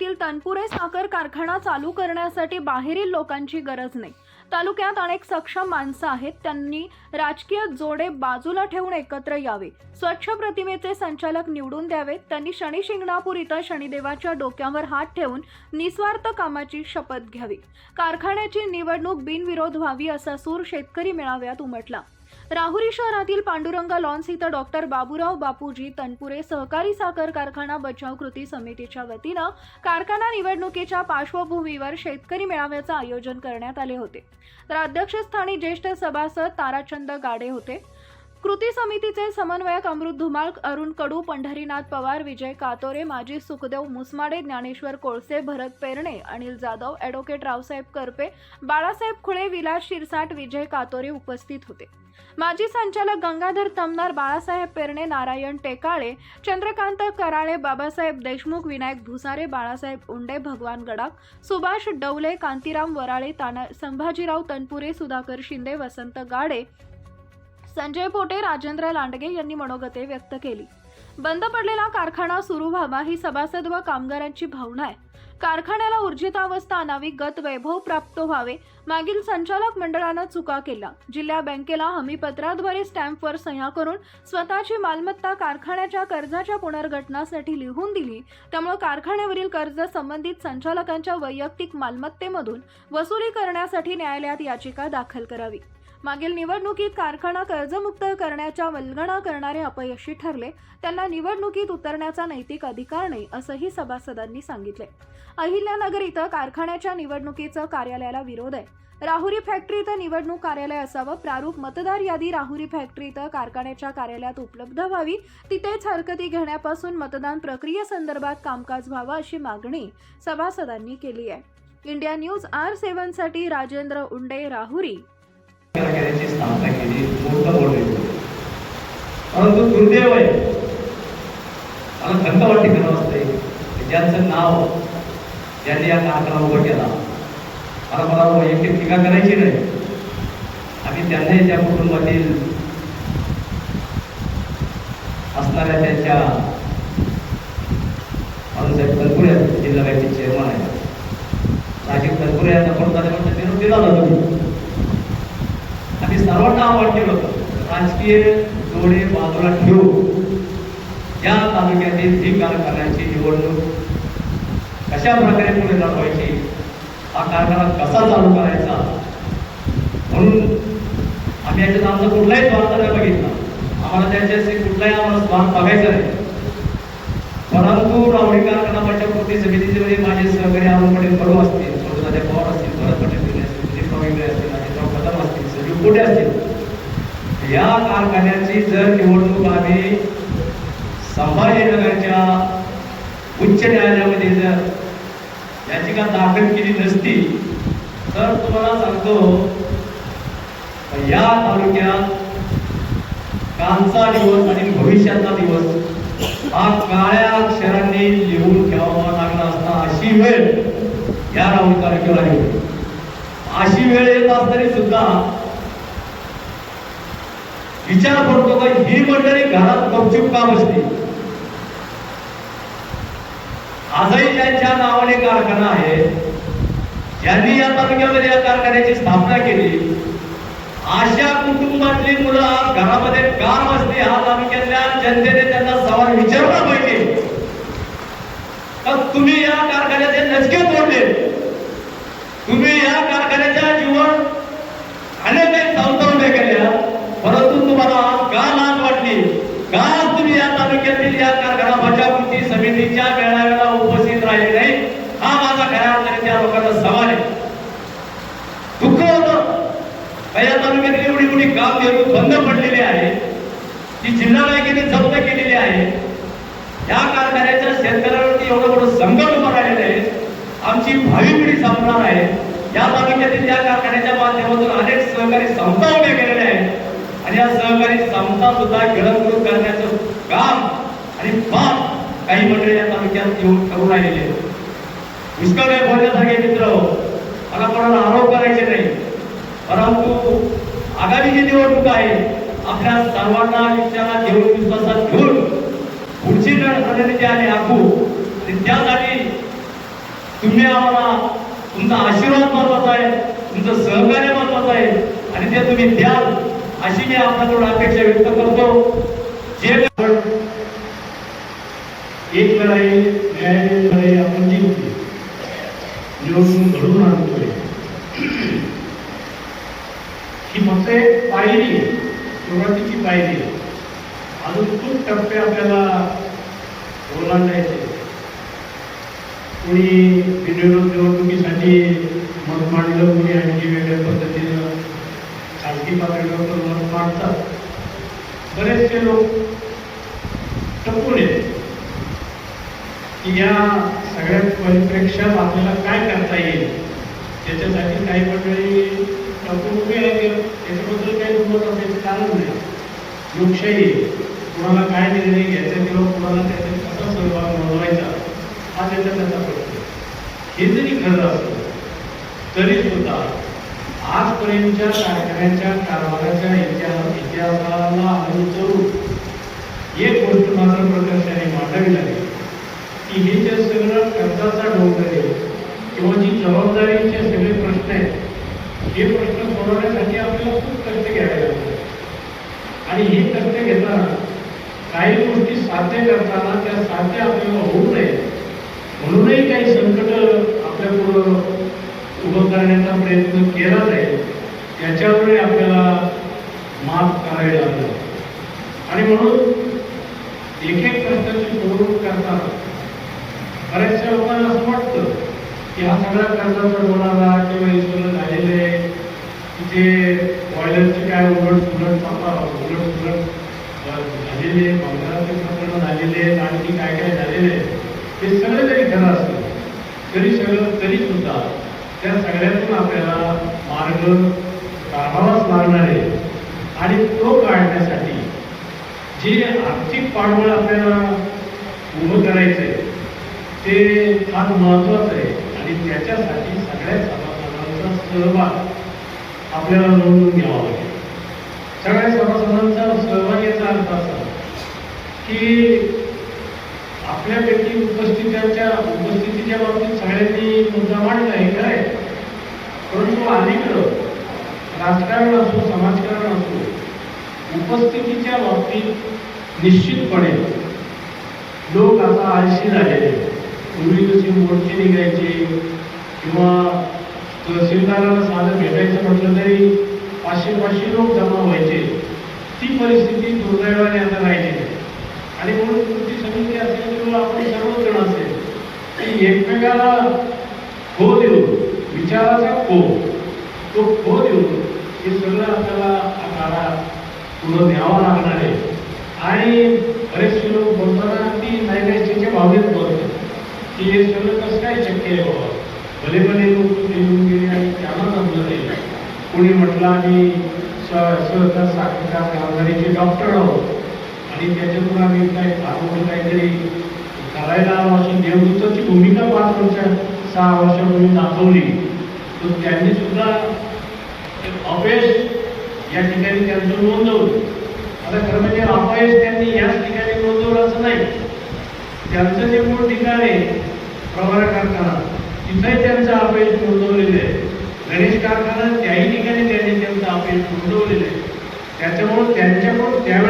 येथील तनपुरे साखर कारखाना चालू करण्यासाठी बाहेरील लोकांची गरज नाही. तालुक्यात अनेक सक्षम माणसं आहेत. त्यांनी राजकीय जोडे बाजूला ठेवून एकत्र यावे. स्वच्छ प्रतिमेचे संचालक निवडून द्यावेत त्यांनी शनी शिंगणापूर इथं शनिदेवाच्या डोक्यावर हात ठेवून निस्वार्थ कामाची शपथ घ्यावी. कारखान्याची निवडणूक बिनविरोध व्हावी असा सूर शेतकरी मेळाव्यात उमटला. राहुरी शहरातील पांडुरंग लॉन्स इथं डॉक्टर बाबूराव बापूजी तनपुरे सहकारी साखर कारखाना बचाव कृती समितीच्या वतीनं कारखाना निवडणुकीच्या पार्श्वभूमीवर शेतकरी मेळाव्याचं आयोजन करण्यात आले होते. तर अध्यक्षस्थानी ज्येष्ठ सभासद ताराचंद गाडे होते. कृती समितीचे समन्वयक अमृत धुमाळ अरुण कडू पंढरीनाथ पवार विजय कातोरे माजी सुखदेव मुसमाडे ज्ञानेश्वर कोळसे भरत पेरणे अनिल जाधव ॲडव्होकेट रावसाहेब करपे बाळासाहेब खुळे विलास शिरसाट विजय कातोरे उपस्थित होते. माजी संचालक गंगाधर तमनार बाळासाहेब पेरणे नारायण टेकाळे चंद्रकांत कराळे बाबासाहेब देशमुख विनायक भुसारे बाळासाहेब उंडे भगवान गडाख सुभाष डवले कांतीराम वराळे ताना संभाजीराव तनपुरे सुधाकर शिंदे वसंत गाडे संजय पोटे राजेंद्र लांडगे यांनी मनोगते व्यक्त केली. बंद पडलेला कारखाना सुरू व्हावा ही सभासद व कामगारांची भावना आहे. कारखान्याला ऊर्जितावस्था आणावी गत वैभव प्राप्त व्हावे मागील संचालक मंडळानं चुका केला जिल्हा बँकेला हमीपत्राद्वारे स्टॅम्पवर सह्या करून स्वतःची मालमत्ता कारखान्याच्या कर्जाच्या पुनर्गठनासाठी लिहून दिली त्यामुळे कारखान्यावरील कर्ज संबंधित संचालकांच्या वैयक्तिक मालमत्तेमधून वसुली करण्यासाठी न्यायालयात याचिका दाखल करावी. मागील निवडणुकीत कारखाना कर्जमुक्त करण्याच्या वल्गणा करणारे अपयशी ठरले. त्यांना निवडणुकीत उतरण्याचा नैतिक अधिकार नाही असंही सभासदांनी सांगितले. अहिल्यानगर इथं कारखान्याच्या निवडणुकीचं कार्यालयाला विरोध आहे. राहुरी फॅक्टरी इथं निवडणूक कार्यालय असावं प्रारूप मतदार यादी राहुरी फॅक्टरी इथं कारखान्याच्या कार्यालयात उपलब्ध व्हावी तिथेच हरकती घेण्यापासून मतदान प्रक्रियेसंदर्भात कामकाज व्हावं अशी मागणी सभासदांनी केली आहे. इंडिया न्यूज आर सेव्हनसाठी राजेंद्र उंडे राहुरी. कारखान्याची स्थापना केली. मोठं मोठं परंतु दुर्दैव आहे. मला खंत वाटते करावं असते ज्यांचं नाव ज्यांनी या कारखाना उभं केला मला मला वैयक्तिक टीका करायची नाही. आणि त्यांनाही त्या कुटुंबातील असणाऱ्या त्यांच्या बाळासाहेब तनपुरे जिल्हा बँकेचे चेअरमन आहेत. राजीव तनपुरे यांना पण त्याच्यामध्ये निरोप दिला होता तुम्ही सर्वांना होतं. राजकीय जोडे बाजूला ठेवून या तालुक्यातील ही कारखान्याची निवडणूक कशा प्रकारे पुढे दाखवायची हा कारखाना कसा चालू करायचा? म्हणून आम्ही याच्यात आमचा कुठलाही स्वार्थ नाही बघितला. आम्हाला त्याच्याशी कुठलाही आम्हाला स्वार्थ बघायचा नाही. परंतु रावणी कारखाना बचाव कृती समितीचे माझे सहकारी अरुण पटेल कडू असतील सोडून पवार असतील भरत पटेल असतील दिलीप असतील अजितराव कदम असतील संजीव कोटे असतील? या कारखान्याची जर निवडणूक आम्ही संभाजीनगरच्या उच्च न्यायालयामध्ये जर याचिका दाखल केली नसती तर तुम्हाला सांगतो या तालुक्यात कालचा दिवस आणि भविष्याचा दिवस हा काळ्या अक्षरांनी लिहून ठेवावा लागला असता अशी वेळ या राहुल तालुक्याला येऊ अशी वेळ येत असताना सुद्धा विचार करतो का? ही मंडळी घरात गपचूप काम असते आजही ज्यांच्या नावाने कारखाना आहे. ज्यांनी या तालुक्यामध्ये या कारखान्याची स्थापना केली. अशा कुटुंबातली मुलं आज घरामध्ये काम असते हा तालुक्यातल्या जनतेने त्यांना सवाल विचारला पाहिजे. तर तुम्ही या कारखान्याचे नचके तोडले. तुम्ही या कारखान्याच्या जीवन अनेक काही संस्था उभ्या केल्या परंतु तुम्हाला आज का लाज वाटली का आज तुम्ही या तालुक्यातील या कारखाना बचाव कृती मेळाव्याला उपस्थित राहिले नाही. हा माझा खऱ्या अर्थाने त्या लोकांचा सवाल आहे. दुःख होत. का या तालुक्यातील एवढी मोठी काम देऊ बंद पडलेली आहे. ती जिल्हा बँकेने जप्त केलेली आहे. या कारखान्याच्या शेतकऱ्यांवरती एवढं मोठं संकट उभं राहिलेलं आहे. आमची भावी पिढी संपणार आहे. या तालुक्यातील त्या कारखान्याच्या माध्यमातून अनेक सहकारी संस्था उभ्या केलेल्या आहेत. आणि या सहकारी संस्था सुद्धा गिळंकृत करण्याचं काम आणि पाप काही मंडळी या तालुक्यात येऊन करून राहिलेले आहेत. पुष्कळ वेळ बोलण्यासारखे मित्र. मला कोणाला आरोप करायचे नाही. परंतु आगामी जी निवडणूक आहे आपल्या सर्वांना विचारात घेऊन विश्वासात घेऊन पुढची रणनीती आम्ही आखू. आणि त्यासाठी तुम्ही आम्हाला तुमचा आशीर्वाद महत्त्वाचा आहे तुमचं सहकार्य महत्वाचं आहे. आणि ते तुम्ही द्याल अशी मी आपल्याकडून अपेक्षा व्यक्त करतो. जे एक लढाई न्यायालयीन लढाई आपण जिंकली निवडणूक घडून आणतोय. ही फक्त एक पायरी आहे, सुरुवातीची पायरी आहे. अजून खूप टप्पे आपल्याला ओलांडायचे कोणी बिनविरोध निवडणुकीसाठी मत मांडलं कोणी आणखी वेगळ्या पद्धतीनं खाजगी पातळीवर पण मत मांडतात. बरेचसे लोक टपून येते की या सगळ्या परिप्रेक्षात आपल्याला काय करता येईल? त्याच्यासाठी काही मंडळी डॉक्टर उभे आहेत. त्याच्याबद्दल काही उमत असायचं कारण नाही. लोकशाही कुणाला काय निर्णय घ्यायचा किंवा कुणाला त्याचा कसा सहभाग नोंदवायचा हा त्याचा त्याचा प्रश्न हे जरी खरं असलं तरी सुद्धा आजपर्यंतच्या कारखान्याच्या कारभाराच्या इतिहास इतिहासाला अनुसरून एक गोष्ट मात्र प्रकर्षाने मांडावी लागेल. की हे जे सगळं कर्जाचा डोंगर आहे. किंवा जी जबाबदारीचे सगळे प्रश्न आहेत हे प्रश्न सोडवण्यासाठी आपल्याला खूप कष्ट घ्यावे लागतात. आणि हे कष्ट घेताना काही गोष्टी साध्य करताना त्या साध्य आपल्याला होऊ नये. म्हणूनही काही संकट आपल्या पुढं उभं करण्याचा प्रयत्न केला जाईल त्याच्यावरही आपल्याला मात करावी लागेल आणि म्हणून एक एक प्रश्नाची सोडवणूक करताना बऱ्याचशा लोकांना असं वाटतं की हा सगळा कर्ज डोळाला किंवा हे झालेले तिथे बॉयलरचे काय उलट सुलट चापा उलट सुलट झालेले बंगाराचे प्रकरण झालेले आणखी काय काय झालेले हे सगळं जरी खरं असलं तरी सगळं तरी सुद्धा त्या सगळ्यातून आपल्याला मार्ग काढावाच लागणार आहे. आणि तो काढण्यासाठी जे आर्थिक पाठबळ आपल्याला उभं करायचं आहे ते फार महत्वाचं आहे. आणि त्याच्यासाठी सगळ्या सभासदांचा सहभाग आपल्याला नोंदवून घ्यावा लागेल. सगळ्या सभासदांचा सहभाग याचा अर्थ असा की आपल्यापैकी उपस्थितांच्या उपस्थितीच्या बाबतीत सगळ्यांनी मुद्दा मांडला आहे. काय परंतु अलीकडं राजकारण असो समाजकारण असो उपस्थितीच्या बाबतीत निश्चितपणे लोक आता आळशी झालेले आहेत. पूर्वी जशी मोर्चे निघायचे किंवा तहसीलदाराला साधं भेटायचं म्हटलं तरी पाचशे पाचशे लोक जमा व्हायचे. ती परिस्थिती दुर्दैवाने आता राहिली आणि म्हणून कृती समिती असेल किंवा आपण सर्वजण असेल ती एकमेकाला खो देऊन विचाराचा खो तो खो देऊन हे सगळं आपल्याला आकारा पुढं न्यावा लागणार आहे. आणि बरेचसे लोक बोलताना अगदी नैराश्याच्या भावनेत बोलतात. की हे सगळं कसं काय शक्य आहे बाबा? भले भले लोक येऊन गेले आणि त्यांना जमलं नाही. कोणी म्हटलं आम्ही स- सहकार साखर कामगारीचे डॉक्टर आहोत आणि त्याच्यातून आम्ही काय आरोग्य काहीतरी करायला आलो अशी देवदूताची भूमिका पाच वर्ष सहा वर्षापूर्वी दाखवली. तर त्यांनी सुद्धा अपयश या ठिकाणी त्यांचं नोंदवलं. आता खरं म्हणजे अपयश त्यांनी याच ठिकाणी नोंदवलं असं नाही. त्यांचं जे मूळ ठिकाण आहे प्रवार कारखाना. तिथंही त्यांचं अपयश नोंदवलेलं आहे. गणेश कारखाना त्याही ठिकाणी त्यांनी त्यांचं अपयश नोंदवलेलं आहे. त्याच्यामुळं त्यांच्याकडून त्यावेळेस